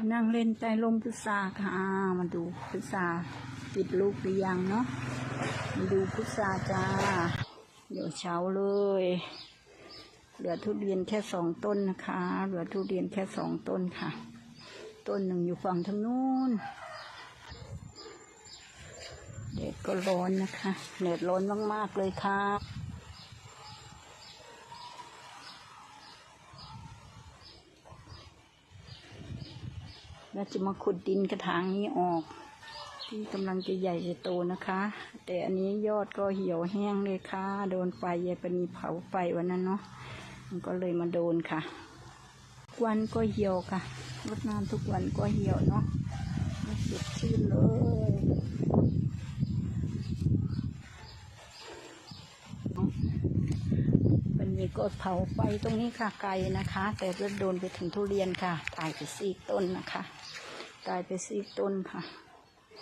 นั่งเล่นใต้ลมพุทราค่ะ มาดูพุทราปิดลูกหรือยังเนาะมาดูพุทราจ้า เดี๋ยวเช้าเลย เหลือทุเรียนแค่สองต้นนะคะ เหลือทุเรียนแค่สองต้นค่ะ ต้นหนึ่งอยู่ฝั่งทางนู้นแดดก็ร้อนนะคะแดดร้อนมากๆเลยค่ะ เราจะมาขุดดินกระถางนี้ออก ที่กำลังจะใหญ่จะโตนะคะ แต่อันนี้ยอดก็เหี่ยวแห้งเลยค่ะ โดนไฟยายปนีเผาไฟวันนั้นเนาะมันก็เลยมาโดนค่ะวันก็เหี่ยวค่ะรดน้ำทุกวันก็เหี่ยวเนาะไม่สดชื่นเลยวั นนี้ก็เผาไฟตรงนี้ค่ะไกลนะคะ แต่ก็โดนไปถึงทุเรียนค่ะ ตายไปซีกต้นนะคะ ตายไปซีกต้นค่ะ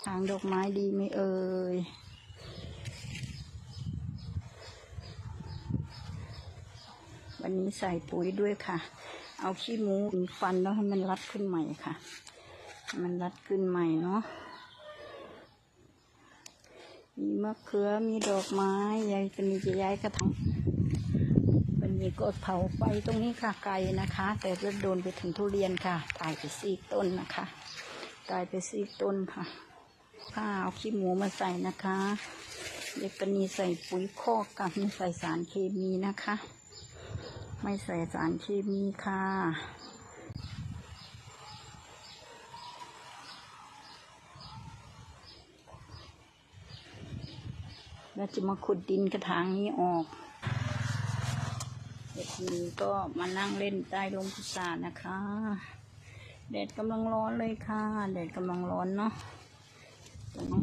ทางดอกไม้ดีไหม่เอ่ยวันนี้ใส่ปุ๋ยด้วยค่ะ เอาขี้หมูฟันแล้วให้มันรัดขึ้นใหม่ค่ะ มันรัดขึ้นใหม่เนาะ มีมะเขือ มีดอกไม้ยายจะมีจะย้ายกระถาง มีก็เผาไฟตรงนี้ค่ะไกลนะคะ แต่ก็โดนไปถึงทุเรียนค่ะตายไปซีกต้นนะคะตายไปซีกต้นค่ะข้าเอาขี้หมูมาใส่นะคะเด็กปนีใส่ปุ๋ยคอกกับไม่ใส่สารเคมีนะคะ ไม่ใส่สารเคมีค่ะเราจะมาขุดดินกระถางนี้ออก เด็กนี้ก็มานั่งเล่นใต้ลมพุทรานะคะ แดดกำลังร้อนเลยค่ะ แดดกำลังร้อนเนาะตรงนี้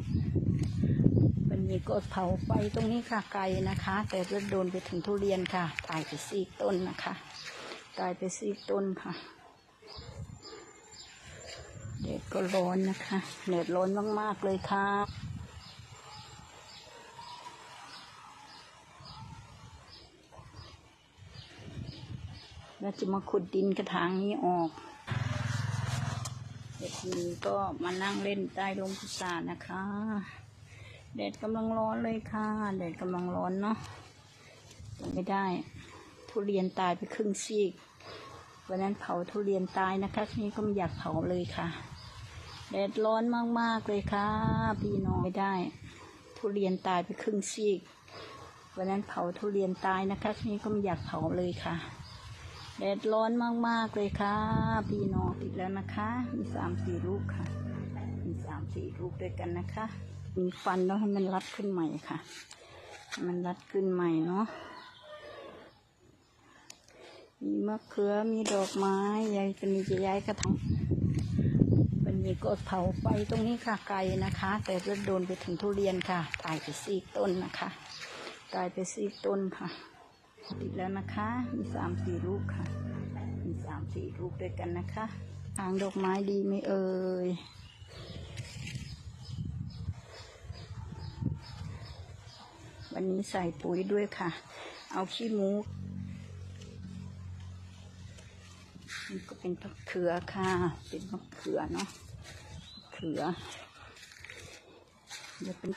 วันนี้ก็เผาไฟตรงนี้ค่ะไกลนะคะ แต่ก็โดนไปถึงทุเรียนค่ะ ตายไปซีกต้นนะคะ ตายไปซีกต้นค่ะแดดก็ร้อนนะคะแดดร้อนมากๆเลยค่ะ เราจะมาขุดดินกระถางนี้ออก เด็กนี้ก็มานั่งเล่นใต้ร่มพุทรานะคะ แดดกำลังร้อนเลยค่ะ แดดกำลังร้อนเนาะไม่ได้ ทุเรียนตายไปครึ่งซีก วันนั้นเผาทุเรียนตายนะคะทีนี้ก็ไม่อยากเผาเลยค่ะ แดดร้อนมากๆเลยค่ะ พี่น้องไม่ได้ ทุเรียนตายไปครึ่งซีก วันนั้นเผาทุเรียนตายนะคะทีนี้ก็ไม่อยากเผาเลยค่ะ แดดร้อนมาก ๆ เลยค่ะ พี่น้องติดแล้วนะคะ มีสามสี่ลูกค่ะ มีสามสี่ลูกด้วยกันนะคะ มีฟันแล้วให้มันรัดขึ้นใหม่ค่ะ มันรัดขึ้นใหม่เนาะ มีมะเขือ มีดอกไม้ ยายจะมีจะย้ายกระถางวันนี้ก็เผาไฟตรงนี้ค่ะไกลนะคะ แต่ก็โดนไปถึงทุเรียนค่ะ ตายไปซีกต้นนะคะ ตายไปซีกต้นค่ะ ติดแล้วนะคะ มีสามสี่ลูกค่ะ มีสามสี่ลูกด้วยกันนะคะทางดอกไม้ดีไหมเอ่ยวันนี้ใส่ปุ๋ยด้วยค่ะ เอาขี้มูนี่ก็เป็นมะเขือค่ะ เป็นมะเขือเนาะมะเขือเดี๋ยวเป็น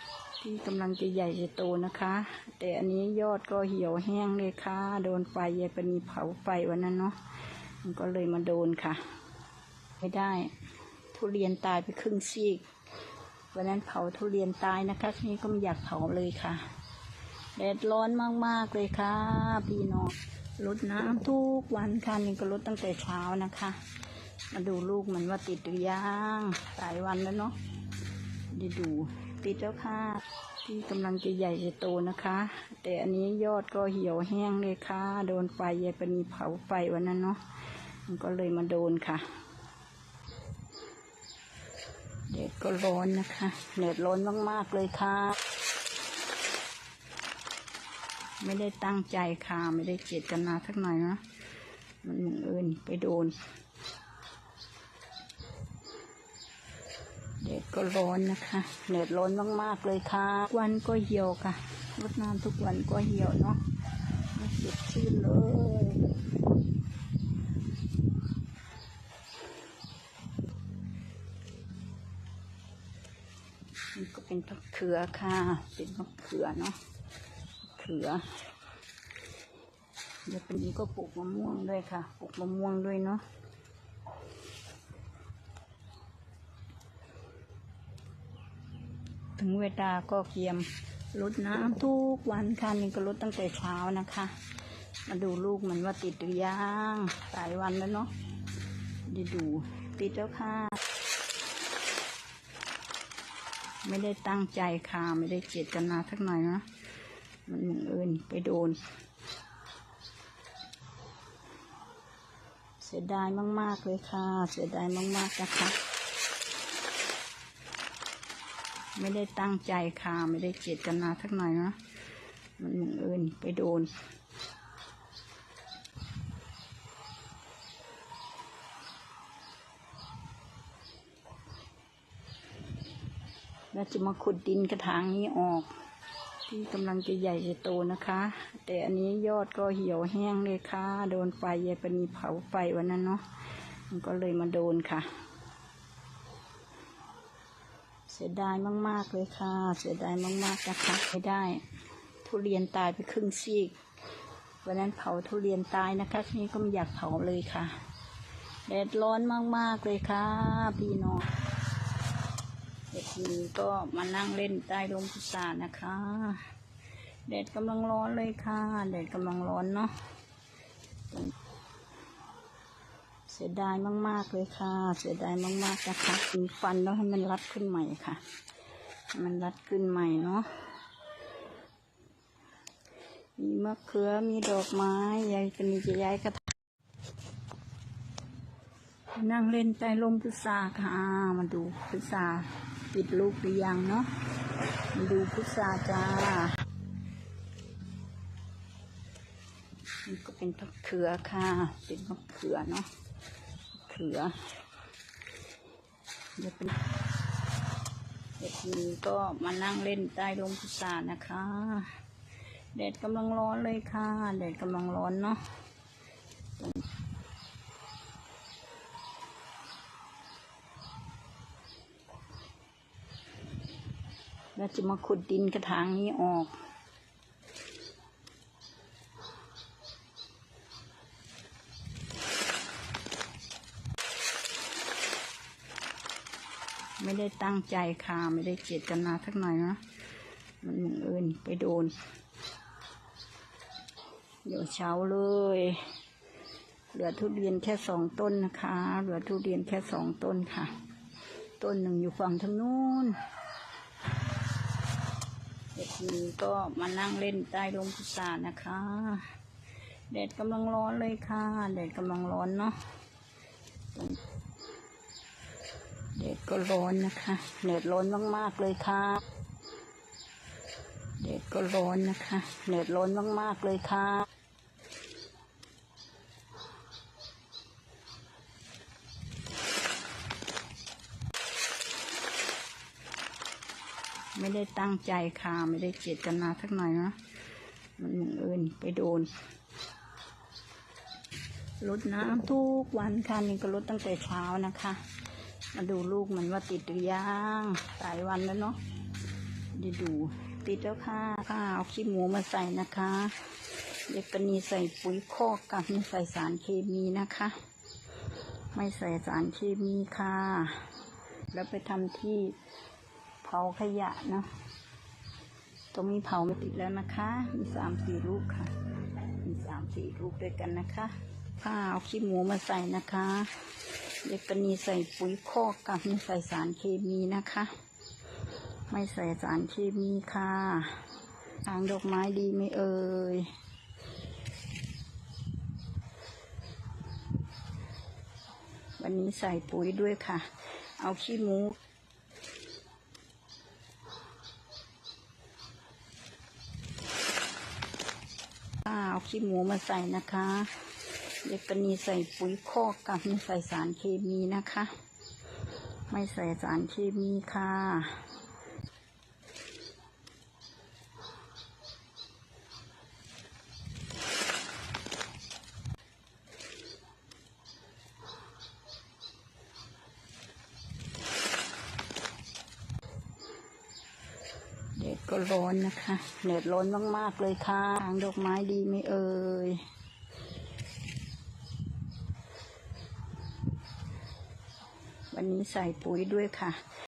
ที่กำลังจะใหญ่จะโตนะคะ แต่อันนี้ยอดก็เหี่ยวแห้งเลยค่ะ โดนไฟยายปนีเผาไฟวันนั้นเนาะมันก็เลยมาโดนค่ะ ไม่ได้ ทุเรียนตายไปครึ่งซีก วันนั้นเผาทุเรียนตายนะคะทีนี้ก็ไม่อยากเผาเลยค่ะแดดร้อนมากๆเลยค่ะ พี่น้องรดน้ำทุกวันค่ะนี่ก็รดตั้งแต่เช้านะคะ มาดูลูกมันว่าติดหรือยังหลายวันแล้วเนาะด้ดู ติดแล้วค่ะ ที่กำลังจะใหญ่จะโตนะคะ แต่อันนี้ยอดก็เหี่ยวแห้งเลยค่ะ โดนไฟยายปนีเผาไฟวันนั้นเนาะมันก็เลยมาโดนค่ะแดดก็ร้อนนะคะแดดร้อนมากๆเลยค่ะ ไม่ได้ตั้งใจค่ะ ไม่ได้เจตนาสักหน่อยนะ มันบังเอิญไปโดน ก็ร้อนนะคะเหน็ดร้อนมากๆเลยค่ะ วันก็เหี่ยวค่ะรดน้ำทุกวันก็เหี่ยวเนาะสดชื่นเลยนี่ก็เป็นพักเขือค่ะ เป็นพักเขือเนาะเขือ เดี๋ยวปีนี้ก็ปลูกมะม่วงด้วยค่ะ ปลูกมะม่วงด้วยเนาะ ถึงเวลาก็เกียมรดน้ำทุกวันค่ะนี่ก็รดตั้งแต่เช้านะคะ มาดูลูกมันว่าติดหรือยังหลายวันแล้วเนาะด้ดูติดแล้วค่ะ ไม่ได้ตั้งใจค่ะไม่ได้เจตนาสักหน่อยนะ มันบังเอิญไปโดน เสียดายมาก ๆ เลยค่ะ เสียดายมาก ๆ นะคะ ไม่ได้ตั้งใจค่ะ ไม่ได้เจตนาสักหน่อยนะ มันบังเอิญไปโดน เราจะมาขุดดินกระถางนี้ออก ที่กำลังจะใหญ่จะโตนะคะ แต่อันนี้ยอดก็เหี่ยวแห้งเลยค่ะ โดนไฟยายปนีเผาไฟวันนั้นเนาะมันก็เลยมาโดนค่ะ สียดายมาก ๆ เลยค่ะ เสียดายมาก ๆ นะคะไม่ได้ ทุเรียนตายไปครึ่งซีก วันนั้นเผาทุเรียนตายนะคะทีนี้ก็ไม่อยากเผาเลยค่ะ แดดร้อนมาก ๆ เลยค่ะ พี่น้องเด็กนี้ก็มานั่งเล่นใต้ร่มพุทรานะคะ แดดกำลังร้อนเลยค่ะ แดดกำลังร้อนเนาะเสียดายมาก ๆ เลยค่ะ เสียดายมาก ๆ นะคะมีฟันแล้วให้มันรัดขึ้นใหม่ค่ะ มันรัดขึ้นใหม่เนาะ มีมะเขือ มีดอกไม้ ยายก็มีจะย้ายกระถางนั่งเล่นใต้ร่มพุทราค่ะ มาดูพุทราปิดลูกหรือยังเนาะ มาดูพุทราจ้านี่ก็เป็นมะเขือค่ะ เป็นมะเขือเนาะ เขือเดี๋ยวเป็นเด็กนี้ก็มานั่งเล่นใต้ร่มพุทรานะคะแดดกำลังร้อนเลยค่ะแดดกำลังร้อนเนาะเราจะมาขุดดินกระถางนี้ออก ไม่ได้ตั้งใจค่ะ ไม่ได้เจตนาสักหน่อยนะ มันบังเอิญไปโดน เดี๋ยวเช้าเลย เหลือทุเรียนแค่สองต้นนะคะ เหลือทุเรียนแค่สองต้นค่ะ ต้นหนึ่งอยู่ฝั่งทางนู้นเด็กหนี้ก็มานั่งเล่นใต้ร่มพุทรานะคะ แดดกำลังร้อนเลยค่ะ แดดกำลังร้อนเนาะ ก็ร้อนนะคะแดดร้อนมาก ๆ เลยค่ะแดดก็ร้อนนะคะแดดร้อนมาก ๆ เลยค่ะไม่ได้ตั้งใจค่ะ ไม่ได้เจตนาสักหน่อยนะ มันบังเอิญไปโดนรดน้ำทุกวันค่ะนี่ก็รดตั้งแต่เช้านะคะ มาดูลูกมันว่าติดหรือยังหลายวันแล้วเนาะด้ดู ติดแล้วค่ะค่ะเอาขี้หมูมาใส่นะคะเด็กกนีใส่ปุ๋ยคอกกับไม่ใส่สารเคมีนะคะ ไม่ใส่สารเคมีค่ะ แล้วไปทำที่เผาขยะเนาะตรงนี้เผาไม่ติดแล้วนะคะ มีสามสี่ลูกค่ะ มีสามสี่ลูกด้วยกันนะคะผ้าเอาขี้หมูมาใส่นะคะ เด็กนีใส่ปุ๋ยคอกกับไม่ใส่สารเคมีนะคะ ไม่ใส่สารเคมีค่ะทางดอกไม้ดีไหม่เอ่ยวันนี้ใส่ปุ๋ยด้วยค่ะ เอาขี้หมูเอาขี้หมูมาใส่นะคะ เด็กปนีใส่ปุ๋ยคอกกับไม่ใส่สารเคมีนะคะ ไม่ใส่สารเคมีค่ะแดดก็ร้อนนะคะแดดร้อนมาก ๆ เลยค่ะทางดอกไม้ดีไหมเอ่ย นี้ใส่ปุ๋ยด้วยค่ะ